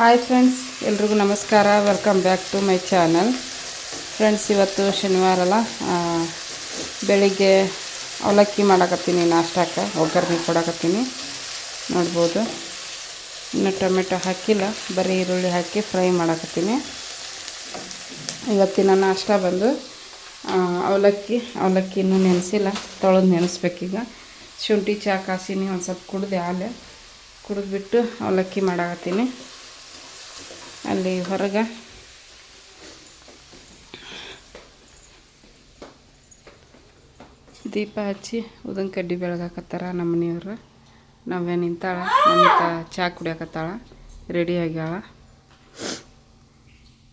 Hi friends ಎಲ್ರಿಗೂ ನಮಸ್ಕಾರ. Welcome back to my channel friends ಇವತ್ತು ಶನಿವಾರ ಅಲ್ಲ. ಬೆಳಿಗ್ಗೆ ಅವಲಕ್ಕಿ ಮಾಡಕತ್ತೀನಿ, ನಾಷ್ಟಕ್ಕೆ. ಒಗ್ಗರಣೆ ಕೊಡಕತ್ತೀನಿ. ನೋಡ್ಬೋದು. ಇನ್ನು ಟೊಮೆಟೊ ಹಾಕಿಲ್ಲ. ಬರೀ ಈರುಳ್ಳಿ ಹಾಕಿ ಫ್ರೈ ಮಾಡಕತ್ತೀನಿ. ಇವತ್ತಿನ ನಾಷ್ಟ ಬಂದು ಅವಲಕ್ಕಿ. ಅವಲಕ್ಕಿ ಇನ್ನೂ ನೆನೆಸಿಲ್ಲ. ತೊಳೆದು ನೆನೆಸ್ಬೇಕೀಗ. ಶುಂಠಿ ಚಹಾ ಕಾಸಿನಿ ಒಂದು ಸ್ವಲ್ಪ ಕುಡ್ದು ಹಾಲೆ ಕುಡಿದ್ಬಿಟ್ಟು ಅವಲಕ್ಕಿ ಮಾಡಾಕತ್ತೀನಿ. ಅಲ್ಲಿ ಹೊರಗೆ. ದೀಪ ಹಚ್ಚಿ ಉದನ್ ಕಡ್ಡಿ ಬೆಳಗಾಕತ್ತಾರ ನಮ್ಮ ಮನೆಯವ್ರು ನಾವೇ ನಿಂತಾಳ ನಮ್ಮ ಚಾ ಕುಡಿಯಾಕತ್ತಾಳ ರೆಡಿ ಆಗ್ಯಾಳ.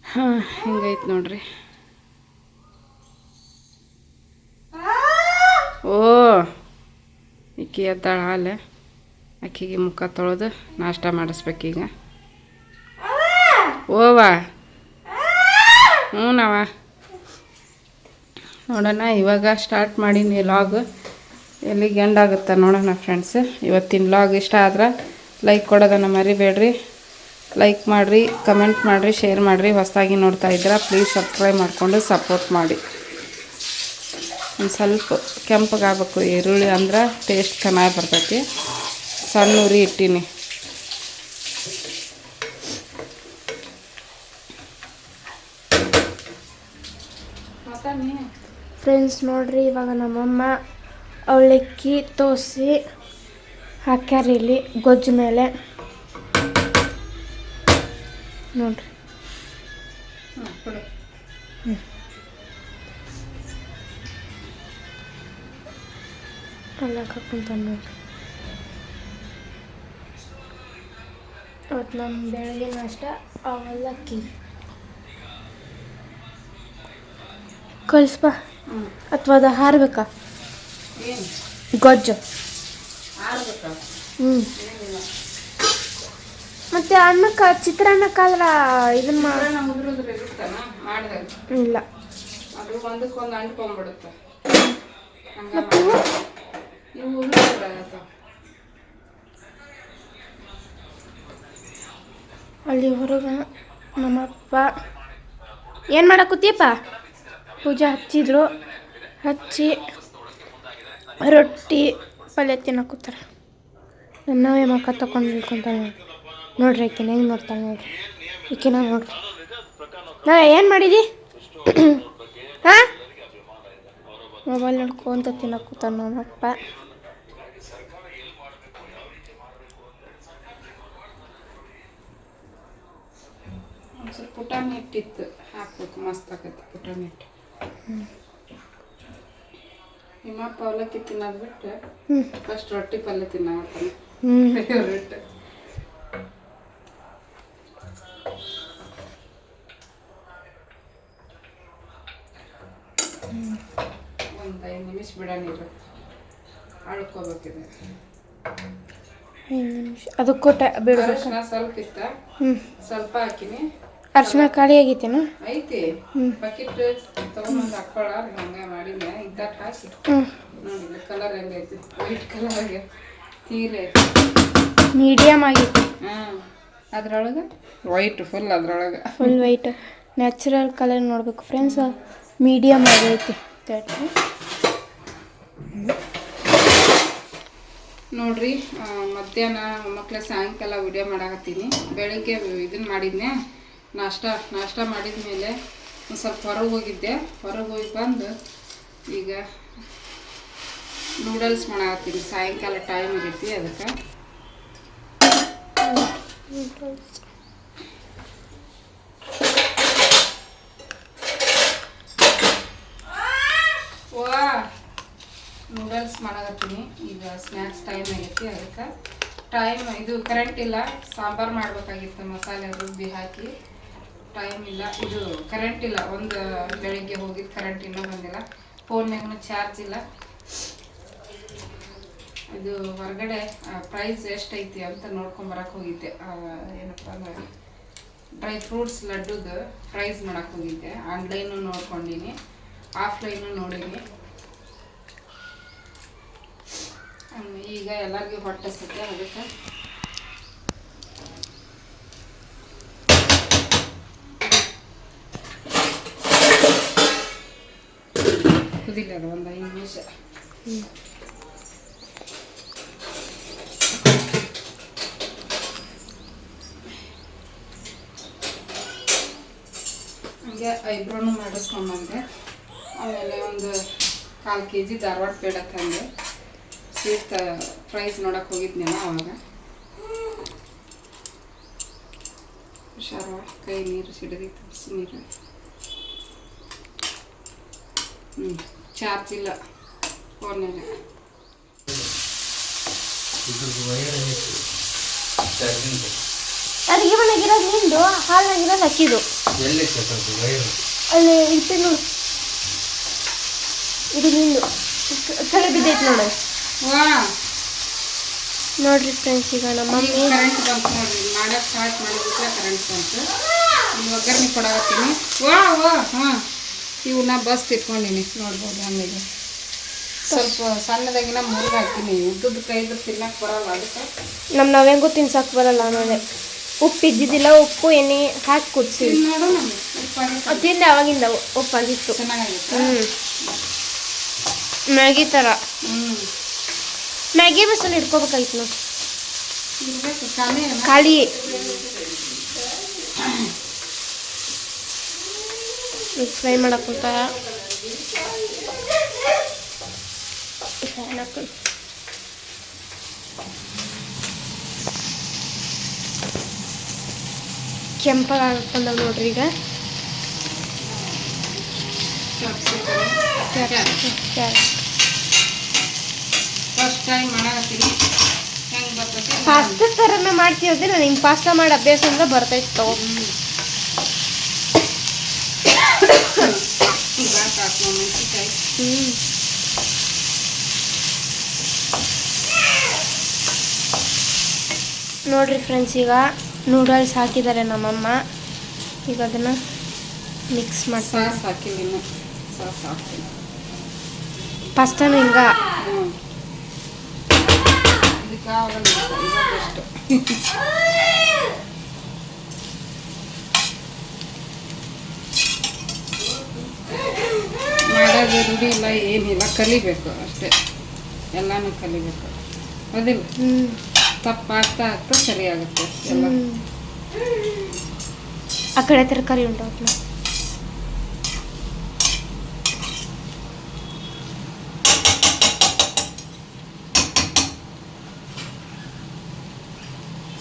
ಹಾಂ, ಹಿಂಗೈತೆ ನೋಡ್ರಿ. ಓ, ಈಕಿ ಎದ್ದಾಳ ಅಲ್ಲೇ. ಆಕಿಗೆ ಮುಖ ತೊಳೆದು ನಾಷ್ಟ ಮಾಡಿಸ್ಬೇಕೀಗ. ಓವಾ ಹ್ಞೂ ನಾವ ನೋಡೋಣ ಇವಾಗ ಸ್ಟಾರ್ಟ್ ಮಾಡೀನಿ ಲಾಗ್ ಎಲ್ಲಿಗೆ ಎಂಡ್ ಆಗುತ್ತೆ ನೋಡೋಣ ಫ್ರೆಂಡ್ಸ್ ಇವತ್ತಿನ ಲಾಗ್ ಇಷ್ಟ ಆದ್ರೆ ಲೈಕ್ ಕೊಡೋದನ್ನು ಮರಿಬೇಡ್ರಿ. ಲೈಕ್ ಮಾಡಿರಿ ಕಮೆಂಟ್ ಮಾಡಿರಿ ಶೇರ್ ಮಾಡಿರಿ. ಹೊಸದಾಗಿ ನೋಡ್ತಾ ಇದ್ದೀರಾ ಪ್ಲೀಸ್ ಸಬ್ಸ್ಕ್ರೈಬ್ ಮಾಡಿಕೊಂಡು ಸಪೋರ್ಟ್ ಮಾಡಿ. ಒಂದು ಸ್ವಲ್ಪ ಕೆಂಪಗಾಗಬೇಕು, ಈರುಳ್ಳಿ ಅಂದ್ರೆ ಟೇಸ್ಟ್ ಚೆನ್ನಾಗಿ ಬರ್ತೈತಿ. ಸಣ್ಣ ಉರಿ ಇಟ್ಟೀನಿ. ಫ್ರೆಂಡ್ಸ್ ನೋಡ್ರಿ, ಇವಾಗ ನಮ್ಮಮ್ಮ ಅವಲಕ್ಕಿ ತೋಸಿ ಹಾಕ್ಯಾರ ಇಲ್ಲಿ ಗೊಜ್ಜು ಮೇಲೆ. ನೋಡ್ರಿ. ಅಲ್ಲ ಕುಂತ ನೋಡ್ರಿ. ಅವತ್ತು ನಮ್ಮ ಬೆಳಗ್ಗೆ ನಾಷ್ಟ ಅವಲಕ್ಕಿ ಕಳಿಸ್ಬಾ ಅಥವಾ ಅದು ಹಾರ್ಬೇಕಾ? ಗೊಜ್ಜು. ಹ್ಞೂ ಮತ್ತೆ ಅನ್ನಕ್ಕೆ ಚಿತ್ರಾನ್ನಕ್ಕಾದ್ರ ಇದನ್ನ ಇಲ್ಲ. ಅದು ಒಂದಕ್ಕೊಂದು ಅಂಟ್ಕೊಂಡ್ಬಿಡುತ್ತೆ. ಹಂಗ ಮತ್ತೆ ಇವು? ಅಲ್ಲಿ ಹೊರಗೆ ನಮ್ಮಪ್ಪ ಏನು ಮಾಡಕತ್ತೀಯಪ್ಪ? ಪೂಜೆ ಹಚ್ಚಿದ್ರು. ಹಚ್ಚಿ ರೊಟ್ಟಿ ಪಲ್ಯ ತಿನ್ನಕೂತಾರ ನನ್ನವೇ ಮಕ್ಕ ತಕೊಂಡು ನಿಲ್ಕೊಂತಾಳೆ ನೋಡಿ ನೋಡ್ರಿ ಈಕಿನ ಹೆಂಗೆ ನೋಡ್ತಾಳೆ ನೋಡ್ರಿ. ಈಕಿನ ನೋಡ್ರಿ. ನಾ ಏನು ಮಾಡಿದಿ? ಹಾಂ? ಮೊಬೈಲ್ ನೋಡ್ಕೊಂತ ತಿನ್ನಕೂತಾನ ನಮ್ಮಪ್ಪ ಒಂದು ಸ್ವಲ್ಪ ಪುಟಾಣಿ ಹಿಟ್ಟಿತ್ತು. ಹಾಕ್ಬೇಕು, ಮಸ್ತ್ ಆಗತ್ತೆ ಪುಟಾಣಿ ಹಿಟ್ಟು. ನಿಮ್ಮಪ್ಪ ಅವಲಕ್ಕಿ ತಿನ್ನೋದು ಬಿಟ್ಟು ಫಸ್ಟ್ ರೊಟ್ಟಿ ಪಲ್ಯ ಫೇವ್ರೇಟ್ ಒಂದು ಐದು ನಿಮಿಷ ಬಿಡ ನೀರು ಅಳ್ಕೋಬೇಕಿದೆ ಅದಕ್ಕೆ ಟ ಬಿಡ್ಬೇಕು. ಸ್ವಲ್ಪ ಇತ್ತ? ಸ್ವಲ್ಪ ಹಾಕಿನಿ. ಅರ್ಶಿನ ಖಾಲಿ ಆಗೈತೇನು ಐತಿ. ಬಕೆಟ್ ತಗೊಂಡ್ ಹಾಕೊಳ್ಳ ಹಂಗ ಮಾಡಿದ್ನೆ. ಇದ್ದಟ್ ಹಾಕಿ. ನೋಡಿ ಕಲರ್ ಹೆಂಗೈತಿ? ವೈಟ್ ಆಗಿ. ತೀರೆ. ಮೀಡಿಯಂ ಮೀಡಿಯಮ್ ಆಗೈತಿ ಹಾಂ. ಅದ್ರೊಳಗೆ? ವೈಟ್ ಫುಲ್ ಅದ್ರೊಳಗೆ. ಫುಲ್ ವೈಟ್ ನ್ಯಾಚುರಲ್ ಕಲರ್ ನೋಡ್ಬೇಕು ಫ್ರೆಂಡ್ಸ್ ಮೀಡಿಯಮ್ ಆಗೈತಿ. ತಡ್ರಿ. ನೋಡ್ರಿ ಮಧ್ಯಾಹ್ನ ಮಕ್ಕಳ ಸಾಯಂಕಾಲ ವಿಡಿಯೋ ಮಾಡಾಕತ್ತೀನಿ. ಬೆಳಗ್ಗೆ ಇದನ್ನ ಮಾಡಿದ್ನೆ ನಾಷ್ಟ ನಾಷ್ಟ ಮಾಡಿದ ಮೇಲೆ ಒಂದು ಸ್ವಲ್ಪ ಹೊರಗೆ ಹೋಗಿದ್ದೆ. ಹೊರಗೆ ಹೋಗಿ ಬಂದು ಈಗ ನೂಡಲ್ಸ್ ಮಾಡಾಕತ್ತೀನಿ ಸಾಯಂಕಾಲ ಟೈಮ್ ಆಗೈತಿ ಅದಕ್ಕೆ. ನೂಡಲ್ಸ್ ಮಾಡಾಕತ್ತೀನಿ ಈಗ ಸ್ನ್ಯಾಕ್ಸ್ ಟೈಮ್ ಆಗೈತಿ ಅದಕ್ಕೆ. ಟೈಮ್ ಇದು ಕರೆಂಟ್ ಇಲ್ಲ. ಸಾಂಬಾರು ಮಾಡಬೇಕಾಗಿತ್ತು ಮಸಾಲೆ ರುಬ್ಬಿ ಹಾಕಿ. ಟೈಮ್ ಇಲ್ಲ. ಇದು ಕರೆಂಟ್ ಇಲ್ಲ. ಒಂದು ಬೆಳಿಗ್ಗೆ ಹೋಗಿದ್ದು ಕರೆಂಟ್ ಇನ್ನೂ ಬಂದಿಲ್ಲ. ಫೋನ್ಯಾಗೂ ಚಾರ್ಜ್ ಇಲ್ಲ. ಇದು ಹೊರಗಡೆ ಪ್ರೈಸ್ ಎಷ್ಟೈತಿ ಅಂತ ನೋಡ್ಕೊಂಬರಕ್ಕೆ ಹೋಗಿದ್ದೆ. ಏನಪ್ಪ ಅಂದ್ರೆ ಡ್ರೈ ಫ್ರೂಟ್ಸ್ ಲಡ್ಡುದು ಪ್ರೈಸ್ ಮಾಡಕ್ಕೆ ಹೋಗಿದ್ದೆ. ಆನ್ಲೈನು ನೋಡ್ಕೊಂಡಿನಿ. ಆಫ್ಲೈನು ನೋಡೀನಿ. ಈಗ ಎಲ್ಲರಿಗೂ ಹೊಟ್ಟೆ ಅದಕ್ಕೆ ಕುದಿಲ್ಲ ಅದು ಒಂದು ಐದು ನಿಮಿಷ. ಹಂಗೆ ಐಬ್ರೋನು ಮಾಡಿಸ್ಕೊಂಬಂದೆ. ಆಮೇಲೆ ಒಂದು ಕಾಲು ಕೆ ಜಿ ಧಾರವಾಡ ಪೇಡ ತಂದೆ. ಸ್ವೀಟ್ ಪ್ರೈಸ್ ನೋಡಕ್ಕೆ ಹೋಗಿದ್ನಲ್ಲ ಅವಾಗ. ಹುಷಾರು ಕೈ ನೀರು ಸಿಡಿದಿತ್ತು ಬಿಸಿ ನೀರು ಹ್ಞೂ ಚಾರ್ಜ್ ಇಲ್ಲ ಫೋನಲ್ಲಿ ಅಡಿಗೆ ಮನೆಗಿರೋದು ನಿಂದು ಹಾಲ್ನಾಗಿರೋದು ಅಕ್ಕಿದು. ಎಲ್ಲಿ ಕೆಟ್ಟದ್ದು ವೈರು ಅಲ್ಲಿ ಇಟ್ಟು ನೋಡು. ಇದು ನಿಂದು. ಕಳೆ ಬಿದ್ದೈತೆ ನೋಡು. ವಾ. ನೋಡ್ರಿ ಫ್ರೆಂಡ್ಸ್ ಈಗ ನಮ್ಮ ಮಮ್ಮಿ. ಕರೆಂಟ್ ಬಂತು ನೋಡ್ರಿ. ಮಾಡಕ್ಕೆ ಸ್ಟಾರ್ಟ್ ಮಾಡಿದ್ರೆ ಕರೆಂಟ್ ಬಂತು. ಒಗ್ಗರಣೆ ಕೊಡಾಕತ್ತೀನಿ. ವಾ ವಾ ಹಾಂ ಇವನ್ನ ಬಸ್ ತಿಟ್ಕೊಂಡಿನಿ ನೋಡ್ಬೋದು ಆಮೇಲೆ ಸ್ವಲ್ಪ ಸಣ್ಣದಾಗಿನ ಮುರುಗ ಹಾಕ್ತೀನಿ. ಉದ್ದದ ಕೈದು ತಿನ್ನಕ್ಕೆ ಬರಲ್ಲ ಅದಕ್ಕೆ. ನಮ್ಮ ನಾವ್ಹೆಂಗೂ ತಿನ್ಸಕ್ ಬರಲ್ಲ ಆಮೇಲೆ ಉಪ್ಪು ಇದ್ದಿದ್ದಿಲ್ಲ ಉಪ್ಪು ಎಣ್ಣೆ ಹಾಕಿ ಕುದಿಸಿ. ತಿಂದು ನೋಡು ಅವಾಗಿಂದ ಉಪ್ಪಾಗಿತ್ತು ಚೆನ್ನಾಗಿತ್ತು ಹ್ಞೂ ಮ್ಯಾಗಿ ಥರ ಹ್ಞೂ ಮ್ಯಾಗಿ ಬಸ್ಸಲ್ಲಿ ಇಟ್ಕೋಬೇಕಾಗಿತ್ತು ನಾವು ಖಾಲಿ ಖಾಲಿ. ಫ್ರೈ ಮಾಡಕ್ಕೆ ಹೋಗ್ತಾರ? ಫ್ಯಾನ್ ಹಾಕೊಂಡು ಕೆಂಪಾಗಿ ಹಾಕೊಂಡವ್ ನೋಡ್ರಿ ಈಗ. ಪಾಸ್ತಾ ಥರನೇ ಮಾಡ್ತೀವಿ ನಾನು ಹಿಂಗೆ ಪಾಸ್ತಾ ಮಾಡಿ ಅಭ್ಯಾಸ ಅಂದ್ರೆ ಬರ್ತೈತೆ ತಗೋ. ಮೆಣಸಿನ್ಕಾಯಿ ಹ್ಞೂ ನೋಡ್ರಿ ಫ್ರೆಂಡ್ಸ್ ಈಗ ನೂಡಲ್ಸ್ ಹಾಕಿದ್ದಾರೆ ನಮ್ಮಮ್ಮ. ಈಗ ಅದನ್ನು ಮಿಕ್ಸ್ ಮಾಡ್ತೀನಿ ಸಾಸ್ ಇನ್ನು. ಸಾಸ್ ಹಾಕ್ತೀನಿ. ಫಸ್ಟನ್ನು ಹಿಂಗ ಇದಕ್ಕೆ ಬೆಸ್ಟ್ ಮಾಡೋದು ರೂಢಿ ಇಲ್ಲ ಏನಿಲ್ಲ ಕಲಿಬೇಕು ಅಷ್ಟೇ. ಎಲ್ಲನೂ ಕಲಿಬೇಕು. ಹೌದಿಲ್ಲ? ಹ್ಞೂ ತಪ್ಪಾಗ್ತಾ ಆಗ್ತಾ ಸರಿ ಆಗುತ್ತೆ ಎಲ್ಲ. ಆ ಕಡೆ ತರಕಾರಿ ಉಂಟು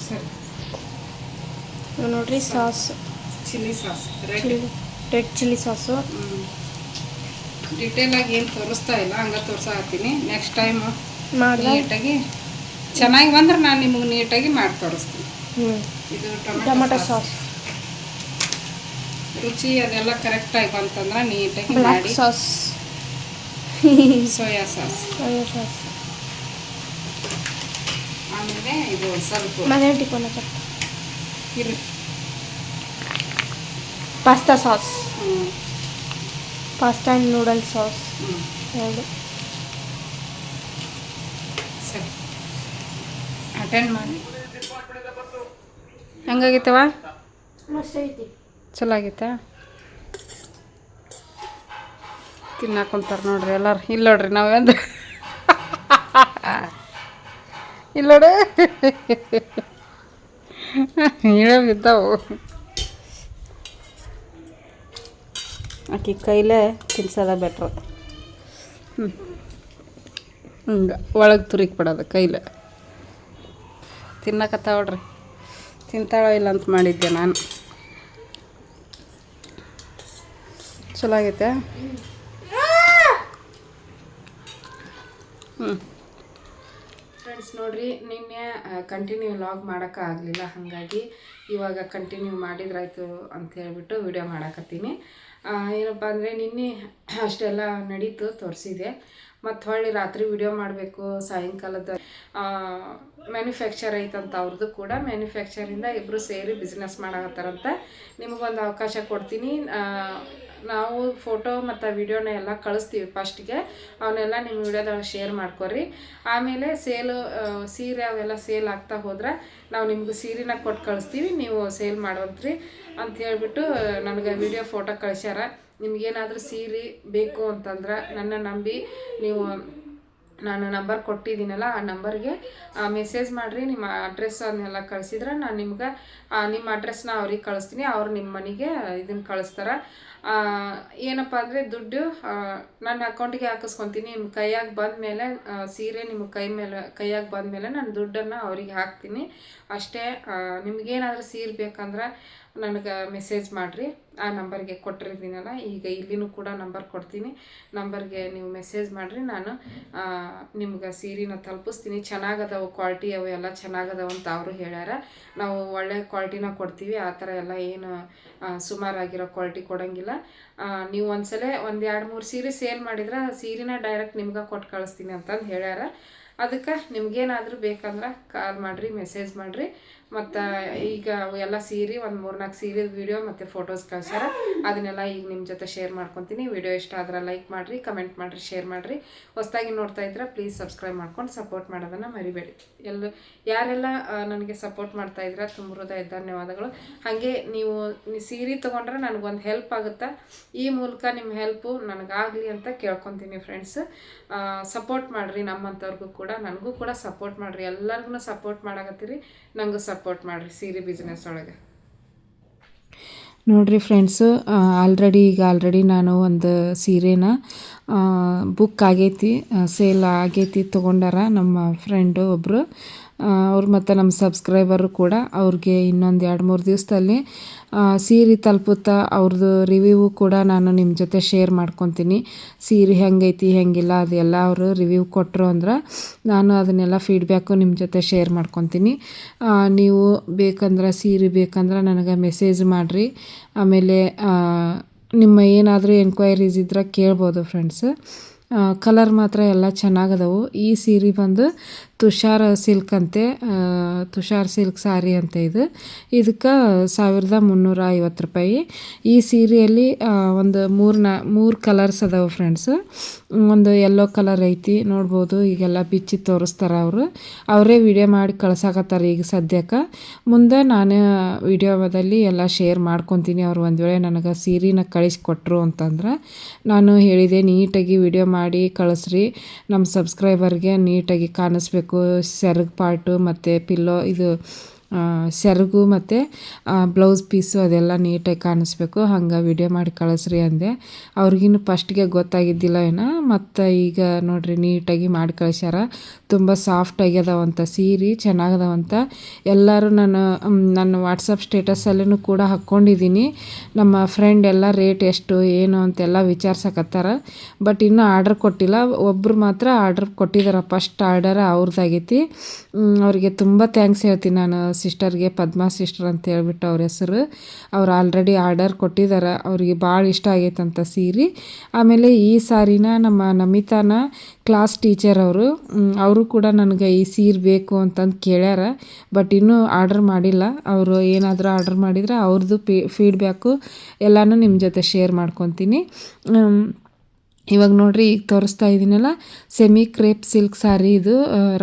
ಸರಿ. ನೋಡ್ರಿ sauce. Chilli sauce red. Chilli red chilli sauce. Detail ಆಗಿ ಏನು ತೋರಿಸ್ತಾ ಇಲ್ಲ ಹಂಗೆ ತೋರ್ಸಾಕತ್ತೀನಿ ನೆಕ್ಸ್ಟ್ ಟೈಮ್ ಮಾಡಿದ ನೀಟಾಗಿ ಚೆನ್ನಾಗಿ ಬಂದ್ರೆ ನಾನು ನಿಮಗೆ ನೀಟಾಗಿ ಮಾಡಿ ತೋರಿಸ್ತೀನಿ. ಹ್ಞೂ ಇದು ಟೊಮೆಟೊ ಟೊಮೆಟೊ ಸಾಸ್. ರುಚಿ ಅದೆಲ್ಲ ಕರೆಕ್ಟಾಗಿ ಬಂತಂದ್ರೆ ನೀಟಾಗಿ ಬ್ಲ್ಯಾಕ್ ಮಾಡಿ. Sauce. Soya sauce. Soya sauce. ಆಮೇಲೆ ಇದು ಸ್ವಲ್ಪ ಮನೆ ಟಿಕೋನ ಇರು ಪಾಸ್ತಾ ಸಾಸ್. ಹ್ಞೂ ಪಾಸ್ತಾ ಆ್ಯಂಡ್ ನೂಡಲ್ ಸಾಸ್ ಎರಡು. ಸರಿ. ಅಟೆಂಡ್ ಮಾಡಿ. ಹೆಂಗಾಗಿತ್ತವ ಚಲೋ ಆಗೈತಾ ತಿನ್ನಾಕೊಂತಾರ ನೋಡ್ರಿ ಎಲ್ಲಾರು. ಇಲ್ಲ ನೋಡ್ರಿ ನಾವೆಂದ ಇಲ್ಲಿ ನೋಡು. ಇದ್ದಾವು. ಆಕಿ ಕೈಲೇ ತಿನ್ಸೋದ ಬೆಟ್ರು ಹ್ಞೂ ಹಿಂಗೆ ಒಳಗೆ ತುರಿಕ್ ಬಿಡೋದು ಕೈಲೇ ತಿನ್ನಕತ್ತಾವಳ್ರಿ ತಿಂತಾಳೋ ಇಲ್ಲ ಅಂತ ಮಾಡಿದ್ದೆ ನಾನು. ಚಲೋ ಆಗೈತೆ? ಹ್ಞೂ ನೋಡ್ರಿ, ನಿನ್ನೆ ಕಂಟಿನ್ಯೂ ಲಾಗ್ ಆಗಲಿಲ್ಲ. ಹಾಗಾಗಿ ಇವಾಗ ಕಂಟಿನ್ಯೂ ಮಾಡಿದ್ರಾಯ್ತು ಅಂತ ಹೇಳ್ಬಿಟ್ಟು ವಿಡಿಯೋ ಮಾಡಕತ್ತೀನಿ. ಏನಪ್ಪ ಅಂದರೆ ನಿನ್ನೆ ಅಷ್ಟೆಲ್ಲ ನಡೀತು, ತೋರಿಸಿದೆ. ಮತ್ತು ಹೊಳ್ಳಿ ರಾತ್ರಿ ವಿಡಿಯೋ ಮಾಡಬೇಕು, ಸಾಯಂಕಾಲದ ಮ್ಯಾನುಫ್ಯಾಕ್ಚರ್ ಐತಂತ ಅವ್ರದ್ದು ಕೂಡ. ಮ್ಯಾನುಫ್ಯಾಕ್ಚರಿಂದ ಇಬ್ಬರು ಸೇರಿ ಬಿಸ್ನೆಸ್ ಮಾಡಕತ್ತಾರಂತ ನಿಮಗೊಂದು ಅವಕಾಶ ಕೊಡ್ತೀನಿ. ನಾವು ಫೋಟೋ ಮತ್ತು ವಿಡಿಯೋನ ಎಲ್ಲ ಕಳಿಸ್ತೀವಿ ಫಸ್ಟ್ಗೆ ಅವನ್ನೆಲ್ಲ ನಿಮ್ಮ ವಿಡಿಯೋದೊಳಗೆ ಶೇರ್ ಮಾಡ್ಕೊರಿ. ಆಮೇಲೆ ಸೇಲು ಸೀರೆ ಅವೆಲ್ಲ ಸೇಲ್ ಆಗ್ತಾ ಹೋದ್ರೆ ನಾವು ನಿಮ್ಗೆ ಸೀರೆನ ಕೊಟ್ಟು ಕಳಿಸ್ತೀವಿ, ನೀವು ಸೇಲ್ ಮಾಡುವಂತ್ರಿ ಅಂತ ಹೇಳ್ಬಿಟ್ಟು, ನನಗೆ ವಿಡಿಯೋ ಫೋಟೋ ಕಳಿಸ್ಯಾರ. ನಿಮಗೇನಾದರೂ ಸೀರೆ ಬೇಕು ಅಂತಂದ್ರೆ ನನ್ನ ನಂಬಿ ನೀವು ನಾನು ನಂಬರ್ ಕೊಟ್ಟಿದ್ದೀನಲ್ಲ ಆ ನಂಬರ್ಗೆ ಮೆಸೇಜ್ ಮಾಡಿರಿ, ನಿಮ್ಮ ಅಡ್ರೆಸ್ ಅದನ್ನೆಲ್ಲ ಕಳಿಸಿದ್ರೆ ನಾನು ನಿಮ್ಗೆ ನಿಮ್ಮ ಅಡ್ರೆಸ್ನ ಅವ್ರಿಗೆ ಕಳಿಸ್ತೀನಿ, ಅವ್ರು ನಿಮ್ಮ ಮನೆಗೆ ಇದನ್ನು ಕಳಿಸ್ತಾರೆ. ಏನಪ್ಪ ಅಂದರೆ ದುಡ್ಡು ನನ್ನ ಅಕೌಂಟಿಗೆ ಹಾಕಿಸ್ಕೊತೀನಿ ನಿಮ್ಮ ಕೈಯಾಗ ಬಂದಮೇಲೆ ಸೀರೆ ನಿಮ್ಮ ಕೈ ಮೇಲೆ, ಕೈಯಾಗಿ ಬಂದಮೇಲೆ ನಾನು ದುಡ್ಡನ್ನು ಅವ್ರಿಗೆ ಹಾಕ್ತೀನಿ. ಅಷ್ಟೇ ನಿಮಗೇನಾದರೂ ಸೀರೆ ಬೇಕಂದ್ರೆ ನನಗೆ ಮೆಸೇಜ್ ಮಾಡಿರಿ. ಆ ನಂಬರ್ಗೆ ಕೊಟ್ಟಿರ್ತೀನಲ್ಲ, ಈಗ ಇಲ್ಲಿನೂ ಕೂಡ ನಂಬರ್ ಕೊಡ್ತೀನಿ. ನಂಬರ್ಗೆ ನೀವು ಮೆಸೇಜ್ ಮಾಡಿರಿ. ನಾನು ನಿಮ್ಗೆ ಸೀರೆನ ತಲುಪಿಸ್ತೀನಿ. ಚೆನ್ನಾಗದವು ಕ್ವಾಲಿಟಿ ಅವು, ಎಲ್ಲ ಚೆನ್ನಾಗದವು ಅಂತ ಅವರು ಹೇಳ್ಯಾರ. ನಾವು ಒಳ್ಳೆ ಕ್ವಾಲಿಟಿನ ಕೊಡ್ತೀವಿ. ಆ ಥರ ಎಲ್ಲ ಏನು ಸುಮಾರಾಗಿರೋ ಕ್ವಾಲಿಟಿ ಕೊಡೋಂಗಿಲ್ಲ. ನೀವು ಒಂದ್ಸಲ ಒಂದು ಎರಡು ಮೂರು ಸೀರೆ ಸೇಲ್ ಮಾಡಿದ್ರೆ ಸೀರೆನ ಡೈರೆಕ್ಟ್ ನಿಮ್ಗೆ ಕೊಟ್ಟು ಕಳಿಸ್ತೀನಿ ಅಂತಂದು ಹೇಳ್ಯಾರ. ಅದಕ್ಕೆ ನಿಮ್ಗೇನಾದರೂ ಬೇಕಂದ್ರೆ ಕಾಲ್ ಮಾಡಿರಿ ಮೆಸೇಜ್ ಮಾಡಿರಿ. ಮತ್ತು ಈಗ ಎಲ್ಲ ಸೀರೆ ಒಂದು ಮೂರ್ನಾಲ್ಕು ಸೀರೆ ವಿಡಿಯೋ ಮತ್ತು ಫೋಟೋಸ್ ಕಳ್ಸ್ಯಾರ. ಅದನ್ನೆಲ್ಲ ಈಗ ನಿಮ್ಮ ಜೊತೆ ಶೇರ್ ಮಾಡ್ಕೊತೀನಿ. ವಿಡಿಯೋ ಇಷ್ಟ ಆದ್ರೆ ಲೈಕ್ ಮಾಡಿರಿ ಕಮೆಂಟ್ ಮಾಡಿರಿ ಶೇರ್ ಮಾಡಿರಿ. ಹೊಸದಾಗಿ ನೋಡ್ತಾ ಇದ್ರೆ ಪ್ಲೀಸ್ ಸಬ್ಸ್ಕ್ರೈಬ್ ಮಾಡ್ಕೊಂಡು ಸಪೋರ್ಟ್ ಮಾಡೋದನ್ನು ಮರಿಬೇಡಿ. ಎಲ್ಲ, ಯಾರೆಲ್ಲ ನನಗೆ ಸಪೋರ್ಟ್ ಮಾಡ್ತಾ ಇದ್ರೆ ತುಂಬ ಹೃದಯ ಧನ್ಯವಾದಗಳು. ಹಾಗೆ ನೀವು ಸೀರೆ ತೊಗೊಂಡ್ರೆ ನನಗೊಂದು ಹೆಲ್ಪ್ ಆಗುತ್ತಾ? ಈ ಮೂಲಕ ನಿಮ್ಮ ಹೆಲ್ಪು ನನಗಾಗಲಿ ಅಂತ ಕೇಳ್ಕೊತೀನಿ ಫ್ರೆಂಡ್ಸ್ ಸಪೋರ್ಟ್ ಮಾಡಿರಿ ನಮ್ಮಂಥವ್ರಿಗೂ ಕೂಡ, ನನಗೂ ಕೂಡ ಸಪೋರ್ಟ್ ಮಾಡಿರಿ. ಎಲ್ಲರಿಗೂ ಸಪೋರ್ಟ್ ಮಾಡಾಕತ್ತೀರಿ. ನನಗೂ ಸಪೋರ್ಟ್ ಮಾಡಿರಿ, ಸೀರೆ ಬಿಸ್ನೆಸ್ ಒಳಗೆ. ನೋಡಿರಿ ಫ್ರೆಂಡ್ಸು ಆಲ್ರೆಡಿ ಈಗ ಆಲ್ರೆಡಿ ನಾನು ಒಂದು ಸೀರೆನ ಬುಕ್ ಆಗೈತಿ ಸೇಲ್ ಆಗೈತಿ ತೊಗೊಂಡಾರ ನಮ್ಮ ಫ್ರೆಂಡು ಒಬ್ಬರು ಅವ್ರು ಮತ್ತು ನಮ್ಮ ಸಬ್ಸ್ಕ್ರೈಬರು ಕೂಡ ಅವ್ರಿಗೆ ಇನ್ನೊಂದು ಎರಡು ಮೂರು ದಿವಸದಲ್ಲಿ ಸೀರೆ ತಲುಪುತ್ತಾ ಅವ್ರದ್ದು ರಿವ್ಯೂ ಕೂಡ ನಾನು ನಿಮ್ಮ ಜೊತೆ ಶೇರ್ ಮಾಡ್ಕೊತೀನಿ. ಸೀರೆ ಹೆಂಗೈತಿ, ಹೆಂಗಿಲ್ಲ ಅದೆಲ್ಲ ಅವರು ರಿವ್ಯೂ ಕೊಟ್ಟರು ಅಂದ್ರೆ ನಾನು ಅದನ್ನೆಲ್ಲ ಫೀಡ್ಬ್ಯಾಕು ನಿಮ್ಮ ಜೊತೆ ಶೇರ್ ಮಾಡ್ಕೊತೀನಿ. ನೀವು ಬೇಕಂದ್ರೆ ಸೀರೆ ಬೇಕಂದ್ರೆ ನನಗೆ ಮೆಸೇಜ್ ಮಾಡಿರಿ. ಆಮೇಲೆ ನಿಮ್ಮ ಏನಾದರೂ ಎನ್ಕ್ವೈರೀಸ್ ಇದ್ರೆ ಕೇಳ್ಬೋದು ಫ್ರೆಂಡ್ಸ್ ಕಲರ್ ಮಾತ್ರ ಎಲ್ಲ ಚೆನ್ನಾಗದವು. ಈ ಸೀರೆ ಬಂದು ತುಷಾರ್ ಸಿಲ್ಕ್ ಅಂತೆ ತುಷಾರ್ ಸಿಲ್ಕ್ ಸಾರಿ ಅಂತ ಇದು. ಇದಕ್ಕೆ ಸಾವಿರದ ಮುನ್ನೂರ ಐವತ್ತು ರೂಪಾಯಿ. ಈ ಸೀರೆಯಲ್ಲಿ ಒಂದು ಮೂರು ನಾ, ಮೂರು ಕಲರ್ಸ್ ಅದಾವೆ ಫ್ರೆಂಡ್ಸ್. ಒಂದು ಯೆಲ್ಲೋ ಕಲರ್ ಐತಿ, ನೋಡ್ಬೋದು, ಈಗೆಲ್ಲ ಬಿಚ್ಚಿ ತೋರಿಸ್ತಾರೆ ಅವರು. ಅವರೇ ವಿಡಿಯೋ ಮಾಡಿ ಕಳ್ಸಾಕತ್ತಾರೆ ಈಗ ಸದ್ಯಕ್ಕೆ. ಮುಂದೆ ನಾನು ವಿಡಿಯೋದಲ್ಲಿ ಎಲ್ಲ ಶೇರ್ ಮಾಡ್ಕೊತೀನಿ ಅವ್ರು. ಒಂದು ವೇಳೆ ನನಗೆ ಸೀರೆನ ಕಳಿಸ್ಕೊಟ್ರು ಅಂತಂದ್ರೆ, ನಾನು ಹೇಳಿದೆ, ನೀಟಾಗಿ ವಿಡಿಯೋ ಮಾಡಿ ಕಳಿಸ್ರಿ. ನಮ್ಮ ಸಬ್ಸ್ಕ್ರೈಬರ್ಗೆ ನೀಟಾಗಿ ಕಾಣಿಸ್ಬೇಕು. ಸೆರಗ್ ಪಾರ್ಟು ಮತ್ತು ಪಿಲ್ಲೋ ಇದು ಸೆರಗು ಮತ್ತು ಬ್ಲೌಸ್ ಪೀಸು ಅದೆಲ್ಲ ನೀಟಾಗಿ ಕಾಣಿಸ್ಬೇಕು. ಹಂಗೆ ವಿಡಿಯೋ ಮಾಡಿ ಕಳಿಸ್ರಿ ಅಂದೆ. ಅವ್ರಿಗಿನ್ನು ಫಸ್ಟ್ಗೆ ಗೊತ್ತಾಗಿದ್ದಿಲ್ಲ ಏನೋ, ಮತ್ತು ಈಗ ನೋಡಿರಿ ನೀಟಾಗಿ ಮಾಡಿ ಕಳಿಸ್ಯಾರ. ತುಂಬ ಸಾಫ್ಟ್ ಆಗ್ಯದವಂತ, ಸೀರೆ ಚೆನ್ನಾಗದವಂತ. ಎಲ್ಲರೂ ನಾನು ನನ್ನ ವಾಟ್ಸಪ್ ಸ್ಟೇಟಸಲ್ಲೂ ಕೂಡ ಹಾಕ್ಕೊಂಡಿದ್ದೀನಿ ನಮ್ಮ ಫ್ರೆಂಡ್ ಎಲ್ಲ ರೇಟ್ ಎಷ್ಟು, ಏನು ಅಂತೆಲ್ಲ ವಿಚಾರ್ಸಕತ್ತಾರ. ಬಟ್ ಇನ್ನೂ ಆರ್ಡರ್ ಕೊಟ್ಟಿಲ್ಲ. ಒಬ್ಬರು ಮಾತ್ರ ಆರ್ಡರ್ ಕೊಟ್ಟಿದ್ದಾರೆ ಫಸ್ಟ್ ಆರ್ಡರ್ ಅವ್ರದ್ದಾಗೈತಿ ಅವ್ರಿಗೆ ತುಂಬ ಥ್ಯಾಂಕ್ಸ್ ಹೇಳ್ತೀನಿ ನಾನು ಸಿಸ್ಟರ್ಗೆ ಪದ್ಮಾ ಸಿಸ್ಟರ್ ಅಂತ ಹೇಳ್ಬಿಟ್ಟು ಅವ್ರ ಹೆಸರು. ಅವ್ರು ಆಲ್ರೆಡಿ ಆರ್ಡರ್ ಕೊಟ್ಟಿದ್ದಾರೆ ಅವರಿಗೆ ಭಾಳ ಇಷ್ಟ ಆಗೈತಂತ ಸೀರೆ. ಆಮೇಲೆ ಈ ಸಾರಿನ ನಮ್ಮ ನಮಿತಾನ ಕ್ಲಾಸ್ ಟೀಚರ್ ಅವರು ಅವರು ಕೂಡ ನನಗೆ ಈ ಸೀರೆ ಬೇಕು ಅಂತಂದು ಕೇಳ್ಯಾರ ಬಟ್ ಇನ್ನೂ ಆರ್ಡರ್ ಮಾಡಿಲ್ಲ. ಅವರು ಏನಾದರೂ ಆರ್ಡರ್ ಮಾಡಿದರೆ ಅವ್ರದ್ದು ಪಿ ಫೀಡ್ಬ್ಯಾಕು ಎಲ್ಲನೂ ನಿಮ್ಮ ಜೊತೆ ಶೇರ್ ಮಾಡ್ಕೊತೀನಿ. ಇವಾಗ ನೋಡ್ರಿ ಈಗ ತೋರಿಸ್ತಾ ಇದ್ದೀನಲ್ಲ ಸೆಮಿ ಕ್ರೇಪ್ ಸಿಲ್ಕ್ ಸಾರಿ ಇದು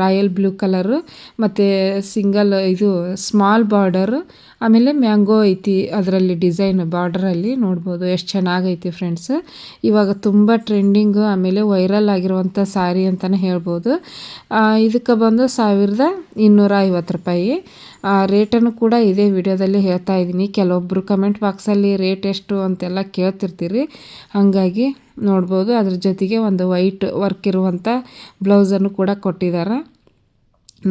ರಾಯಲ್ ಬ್ಲೂ ಕಲರು ಮತ್ತು ಸಿಂಗಲ್ ಇದು ಸ್ಮಾಲ್ ಬಾರ್ಡರು ಆಮೇಲೆ ಮ್ಯಾಂಗೋ ಐತಿ ಅದರಲ್ಲಿ ಡಿಸೈನ್ ಬಾರ್ಡ್ರಲ್ಲಿ ನೋಡ್ಬೋದು ಎಷ್ಟು ಚೆನ್ನಾಗೈತಿ ಫ್ರೆಂಡ್ಸ್ ಇವಾಗ ತುಂಬ ಟ್ರೆಂಡಿಂಗು ಆಮೇಲೆ ವೈರಲ್ ಆಗಿರುವಂಥ ಸಾರಿ ಅಂತಲೇ ಹೇಳ್ಬೋದು. ಇದಕ್ಕೆ ಬಂದು ಸಾವಿರದ ಇನ್ನೂರ ಐವತ್ತು ರೂಪಾಯಿ. ರೇಟನ್ನು ಕೂಡ ಇದೇ ವಿಡಿಯೋದಲ್ಲಿ ಹೇಳ್ತಾ ಇದ್ದೀನಿ ಕೆಲವೊಬ್ಬರು ಕಮೆಂಟ್ ಬಾಕ್ಸಲ್ಲಿ ರೇಟ್ ಎಷ್ಟು ಅಂತೆಲ್ಲ ಕೇಳ್ತಿರ್ತೀರಿ. ಹಾಗಾಗಿ ನೋಡ್ಬೋದು. ಅದ್ರ ಜೊತೆಗೆ ಒಂದು ವೈಟ್ ವರ್ಕ್ ಇರುವಂತ ಬ್ಲೌಸ್ ಅನ್ನು ಕೂಡ ಕೊಟ್ಟಿದ್ದಾರೆ.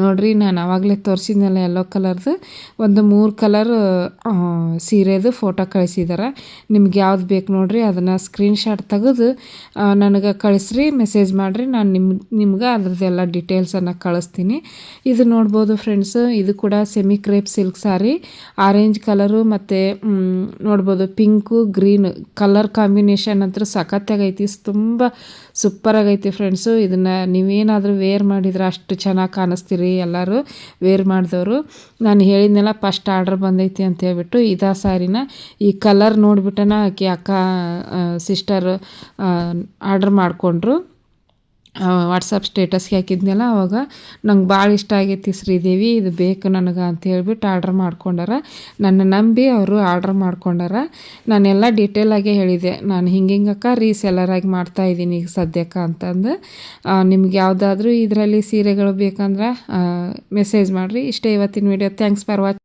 ನೋಡ್ರಿ, ನಾನು ಆವಾಗಲೇ ತೋರಿಸಿದ್ನಲ್ಲ ಯೆಲ್ಲೋ ಕಲರ್ದು ಒಂದು ಮೂರು ಕಲರ್ ಸೀರೆದು ಫೋಟೋ ಕಳಿಸಿದಾರೆ. ನಿಮ್ಗೆ ಯಾವ್ದು ಬೇಕು ನೋಡಿರಿ, ಅದನ್ನು ಸ್ಕ್ರೀನ್ಶಾಟ್ ತೆಗೆದು ನನಗೆ ಕಳಿಸ್ರಿ ಮೆಸೇಜ್ ಮಾಡಿರಿ, ನಾನು ನಿಮ್ಮ ನಿಮ್ಗೆ ಅದ್ರದ್ದೆಲ್ಲ ಡೀಟೇಲ್ಸನ್ನು ಕಳಿಸ್ತೀನಿ. ಇದು ನೋಡ್ಬೋದು ಫ್ರೆಂಡ್ಸ್ ಇದು ಕೂಡ semi crepe silk sari orange colour ಮತ್ತು ನೋಡ್ಬೋದು ಪಿಂಕು ಗ್ರೀನ್ ಕಲರ್ ಕಾಂಬಿನೇಷನ್ ಅಂತೂ ಸಖತ್ತಾಗೈತಿ. ತುಂಬ ಸೂಪರಾಗೈತಿ ಫ್ರೆಂಡ್ಸು ಇದನ್ನು ನೀವೇನಾದರೂ ವೇರ್ ಮಾಡಿದ್ರೆ ಅಷ್ಟು ಚೆನ್ನಾಗಿ ಕಾಣಿಸ್ತೀರಿ ಎಲ್ಲರೂ ವೇರ್ ಮಾಡಿದವರು. ನಾನು ಹೇಳಿದ್ನೆಲ್ಲ ಫಸ್ಟ್ ಆರ್ಡ್ರ್ ಬಂದೈತಿ ಅಂತ ಹೇಳ್ಬಿಟ್ಟು ಇದಾ ಸಾರಿನ ಈ ಕಲರ್ ನೋಡಿಬಿಟ್ಟನ ಆಕೆ ಅಕ್ಕ ಸಿಸ್ಟರ್ ಆರ್ಡ್ರ್ ಮಾಡಿಕೊಂಡ್ರು. ವಾಟ್ಸಪ್ ಸ್ಟೇಟಸ್ಗೆ ಹಾಕಿದ್ನಲ್ಲ, ಅವಾಗ ನಂಗೆ ಭಾಳ ಇಷ್ಟ ಆಗೈತಿ ಶ್ರೀದೇವಿ, ಇದು ಬೇಕು ನನಗೆ ಅಂತ ಹೇಳ್ಬಿಟ್ಟು ಆರ್ಡ್ರ್ ಮಾಡ್ಕೊಂಡಾರ. ನನ್ನ ನಂಬಿ ಅವರು ಆರ್ಡ್ರ್ ಮಾಡ್ಕೊಂಡಾರ. ನಾನೆಲ್ಲ ಡೀಟೇಲಾಗೆ ಹೇಳಿದೆ. ನಾನು ಹಿಂಗೆ ರೀಸೆಲ್ಲರ್ ಆಗಿ ಮಾಡ್ತಾ ಇದ್ದೀನಿ ಈಗ ಸದ್ಯಕ್ಕೆ ಅಂತಂದು. ನಿಮ್ಗೆ ಯಾವುದಾದ್ರೂ ಇದರಲ್ಲಿ ಸೀರೆಗಳು ಬೇಕಂದ್ರೆ ಮೆಸೇಜ್ ಮಾಡಿರಿ. ಇಷ್ಟೇ ಇವತ್ತಿನ ವಿಡಿಯೋ ಥ್ಯಾಂಕ್ಸ್ ಫಾರ್ ವಾಚ್